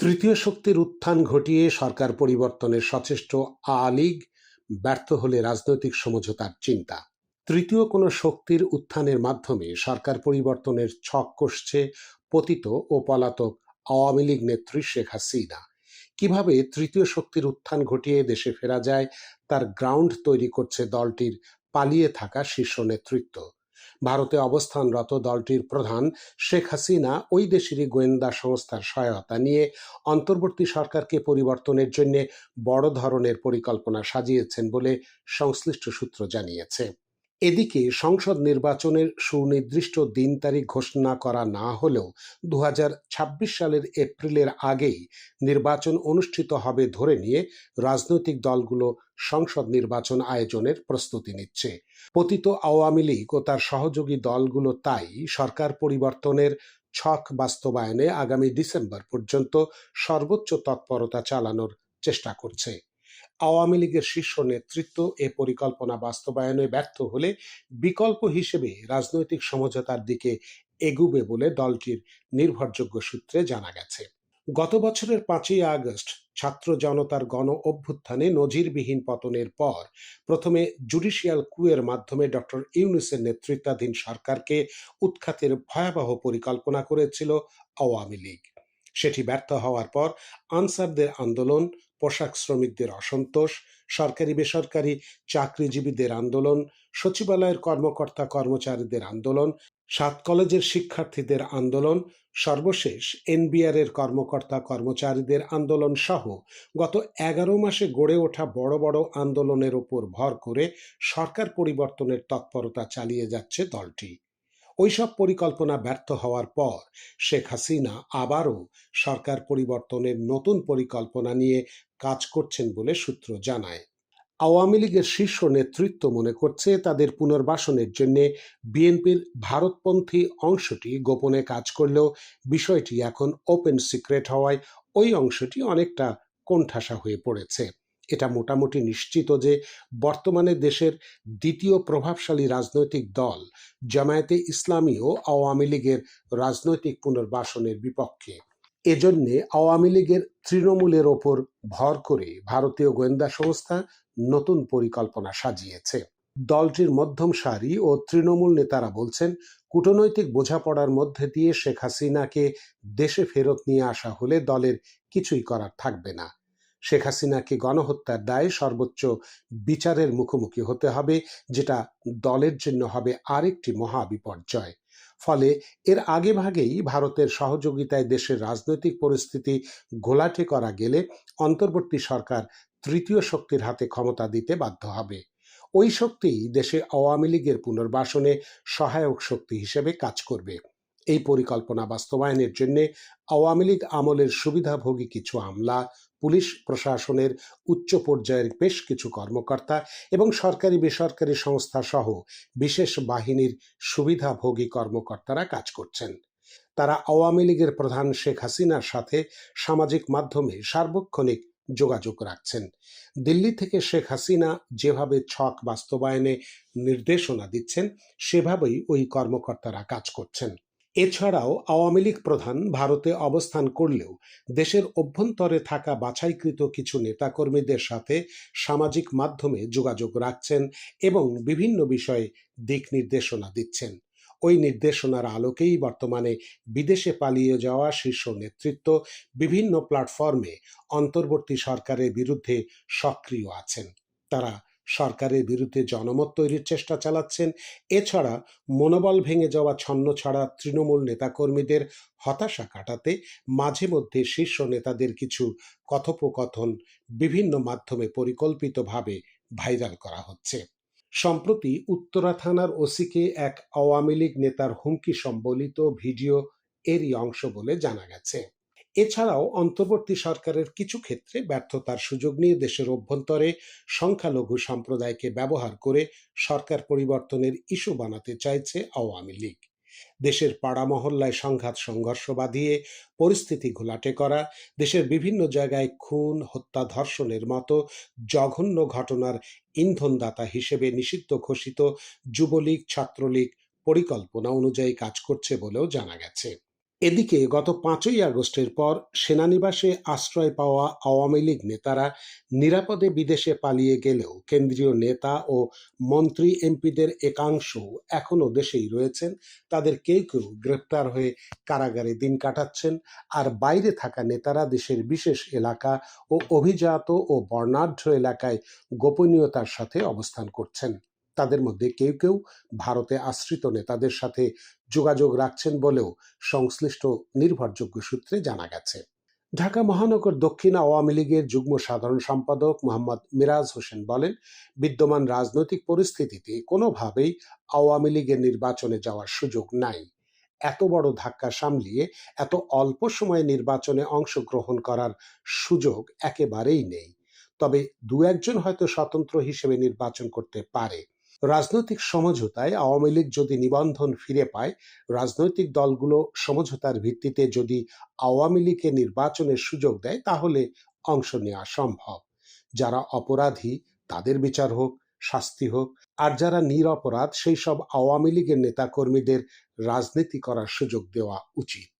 তৃতীয় শক্তির উত্থান ঘটিয়ে সরকার পরিবর্তনের সচেষ্ট আ লীগ ব্যর্থ হলে রাজনৈতিক সমঝোতার চিন্তা। তৃতীয় কোনো শক্তির উত্থানের মাধ্যমে সরকার পরিবর্তনের ছক কষছে পতিত ও পলাতক আওয়ামী লীগ নেত্রী শেখ হাসিনা। কীভাবে তৃতীয় শক্তির উত্থান ঘটিয়ে দেশে ফেরা যায়, তার গ্রাউন্ড তৈরি করছে দলটির পালিয়ে থাকা শীর্ষ নেতৃত্ব। ভারতে অবস্থানরত দলটির প্রধান শেখ হাসিনা ওই দেশেরই গোয়েন্দা সংস্থার সহায়তা নিয়ে অন্তর্বর্তী সরকারকে পরিবর্তনের জন্য বড় ধরনের পরিকল্পনা সাজিয়েছেন বলে সংশ্লিষ্ট সূত্র জানিয়েছে। এদিকে সংসদ নির্বাচনের সুনির্দিষ্ট দিন তারিখ ঘোষণা করা না হলেও দু হাজার ছাব্বিশ সালের এপ্রিলের আগেই নির্বাচন অনুষ্ঠিত হবে ধরে নিয়ে রাজনৈতিক দলগুলো সংসদ নির্বাচন আয়োজনের প্রস্তুতি নিচ্ছে। পতিত আওয়ামী লীগ ও তার সহযোগী দলগুলো তাই সরকার পরিবর্তনের ছক বাস্তবায়নে আগামী ডিসেম্বর পর্যন্ত সর্বোচ্চ তৎপরতা চালানোর চেষ্টা করছে। আওয়ামী লীগের শীর্ষ নেতৃত্ব এ পরিকল্পনা বাস্তবায়নে ব্যর্থ হলে বিকল্প হিসেবে রাজনৈতিক সমঝোতার দিকে এগুবে বলে দলটির নির্ভরযোগ্য সূত্রে জানা গেছে। গত বছরের পাঁচই আগস্ট ছাত্র জনতার গণ অভ্যুত্থানে নজিরবিহীন পতনের পর প্রথমে জুডিশিয়াল কুয়ের মাধ্যমে ডক্টর ইউনুসের নেতৃত্বাধীন সরকারকে উৎখাতের ভয়াবহ পরিকল্পনা করেছিল আওয়ামী লীগ। সেটি ব্যর্থ হওয়ার পর আনসারদের আন্দোলন পোশাক শ্রমিকদের অসন্তোষ, সরকারি বেসরকারি চাকরিজীবীদের আন্দোলন, সচিবালয়ের কর্মকর্তা কর্মচারীদের আন্দোলন, সাত কলেজের শিক্ষার্থীদের আন্দোলন, সর্বশেষ এনবিআর এর কর্মকর্তা কর্মচারীদের আন্দোলন সহ গত এগারো মাসে গড়ে ওঠা বড় বড় আন্দোলনের উপর ভর করে সরকার পরিবর্তনের তৎপরতা চালিয়ে যাচ্ছে দলটি। ওইসব পরিকল্পনা ব্যর্থ হওয়ার পর শেখ হাসিনা আবারও সরকার পরিবর্তনের নতুন পরিকল্পনা নিয়ে কাজ করছেন বলে সূত্র জানায়। আওয়ামী লীগের শীর্ষ নেতৃত্ব মনে করছে তাদের পুনর্বাসনের জন্য বিএনপির ভারতপন্থী অংশটি গোপনে কাজ করলেও বিষয়টি এখন ওপেন সিক্রেট হওয়ায় ওই অংশটি অনেকটা কোণঠাসা হয়ে পড়েছে। এটা মোটামুটি নিশ্চিত যে বর্তমানে দেশের দ্বিতীয় প্রভাবশালী রাজনৈতিক দল জামায়াতে ইসলামী ও আওয়ামী লীগের রাজনৈতিক পুনর্বাসনের বিপক্ষে। এজন্যে আওয়ামী লীগের তৃণমূলের ওপর ভর করে ভারতীয় গোয়েন্দা সংস্থা নতুন পরিকল্পনা সাজিয়েছে। দলটির মধ্যম সারি ও তৃণমূল নেতারা বলছেন, কূটনৈতিক বোঝাপড়ার মধ্যে দিয়ে শেখ হাসিনাকে দেশে ফেরত নিয়ে আসা হলে দলের কিছুই করার থাকবে না। শেখ হাসিনাকে গণহত্যার দায়ে সর্বোচ্চ বিচারের মুখোমুখি হতে হবে, যেটা দলের জন্য হবে আরেকটি মহা বিপর্যয়। ফলে এর আগে ভাগেই ভারতের সহযোগিতায় দেশের রাজনৈতিক পরিস্থিতি ঘোলাটে করা গেলে অন্তর্বর্তী সরকার তৃতীয় শক্তির হাতে ক্ষমতা দিতে বাধ্য হবে। ওই শক্তি দেশে আওয়ামী লীগের পুনর্বাসনে সহায়ক শক্তি হিসেবে কাজ করবে। এই পরিকল্পনা বাস্তবায়নের জন্য আওয়ামী লীগ আমলের সুবিধাভোগী কিছু আমলা, পুলিশ প্রশাসনের উচ্চ পর্যায়ের বেশ কিছু কর্মকর্তা এবং সরকারি বেসরকারি সংস্থা সহ বিশেষ বাহিনীর সুবিধাভোগী কর্মকর্তারা কাজ করছেন। তারা আওয়ামী লীগের প্রধান শেখ হাসিনার সাথে সামাজিক মাধ্যমে সার্বক্ষণিক যোগাযোগ রাখছেন। দিল্লি থেকে শেখ হাসিনা যেভাবে ছক বাস্তবায়নে নির্দেশনা দিচ্ছেন, সেভাবেই ওই কর্মকর্তারা কাজ করছেন। এছাড়াও আওয়ামী লীগ প্রধান ভারতে অবস্থান করলেও দেশের অভ্যন্তরে থাকা বাছাইকৃত কিছু নেতাকর্মীদের সাথে সামাজিক মাধ্যমে যোগাযোগ রাখছেন এবং বিভিন্ন বিষয়ে দিক নির্দেশনা দিচ্ছেন। ওই নির্দেশনার আলোকেই বর্তমানে বিদেশে পালিয়ে যাওয়া শীর্ষ নেতৃত্ব বিভিন্ন প্ল্যাটফর্মে অন্তর্বর্তী সরকারের বিরুদ্ধে সক্রিয় আছেন। তারা সরকারের বিরুদ্ধে জনমত তৈরির চেষ্টা চালাচ্ছেন। এছাড়া মনোবল ভেঙে যাওয়া ছন্ন ছাড়া তৃণমূল নেতাকর্মীদের হতাশা কাটাতে মাঝে মধ্যে শীর্ষ নেতাদের কিছু কথোপকথন বিভিন্ন মাধ্যমে পরিকল্পিতভাবে ভাইরাল করা হচ্ছে। সম্প্রতি উত্তরা থানার ওসিকে এক আওয়ামী লীগ নেতার হুমকি সম্বলিত ভিডিও এরই অংশ বলে জানা গেছে। এছাড়াও অন্তর্বর্তী সরকারের কিছু ক্ষেত্রে ব্যর্থতার সুযোগ নিয়ে দেশের অভ্যন্তরে সংখ্যালঘু সম্প্রদায়কে ব্যবহার করে সরকার পরিবর্তনের ইস্যু বানাতে চাইছে আওয়ামী লীগ। দেশের পাড়া মহল্লায় সংঘাত, সংঘর্ষ বাঁধিয়ে পরিস্থিতি ঘোলাটে করা, দেশের বিভিন্ন জায়গায় খুন, হত্যা, ধর্ষণের মতো জঘন্য ঘটনার ইন্ধনদাতা হিসেবে নিষিদ্ধ ঘোষিত যুবলীগ, ছাত্রলীগ পরিকল্পনা অনুযায়ী কাজ করছে বলেও জানা গেছে। এদিকে গত পাঁচই আগস্টের পর সেনানিবাসে আশ্রয় পাওয়া আওয়ামী লীগ নেতারা নিরাপদে বিদেশে পালিয়ে গেলেও কেন্দ্রীয় নেতা ও মন্ত্রী এমপিদের একাংশ এখনও দেশেই রয়েছেন। তাদের কেউ কেউ গ্রেপ্তার হয়ে কারাগারে দিন কাটাচ্ছেন। আর বাইরে থাকা নেতারা দেশের বিশেষ এলাকা ও অভিজাত ও বর্ণাঢ্য এলাকায় গোপনীয়তার সাথে অবস্থান করছেন। তাদের মধ্যে কেউ কেউ ভারতে আশ্রিত নেতাদের সাথে যোগাযোগ রাখছেন বলেও সংশ্লিষ্ট নির্ভরযোগ্য সূত্রে জানা গেছে। ঢাকা মহানগর দক্ষিণ আওয়ামী লীগের যুগ্ম সাধারণ সম্পাদক মোহাম্মদ মিরাজ হোসেন বলেন, বিদ্যমান রাজনৈতিক পরিস্থিতিতে কোনোভাবেই আওয়ামী লীগের নির্বাচনে যাওয়ার সুযোগ নাই। এত বড় ধাক্কা সামলিয়ে এত অল্প সময়ে নির্বাচনে অংশগ্রহণ করার সুযোগ একেবারেই নেই। তবে দু একজন হয়তো স্বতন্ত্র হিসেবে নির্বাচন করতে পারে। রাজনৈতিক সমঝোতায় আওয়ামী লীগ যদি নিবন্ধন ফিরে পায়, রাজনৈতিক দলগুলো সমঝোতার ভিত্তিতে যদি আওয়ামী লীগকে নির্বাচনের সুযোগ দেয়, তাহলে অংশ নেওয়া সম্ভব। যারা অপরাধী, তাদের বিচার হোক, শাস্তি হোক, আর যারা নিরপরাধ, সেই সব আওয়ামী লীগের নেতাকর্মীদের রাজনীতি করার সুযোগ দেওয়া উচিত।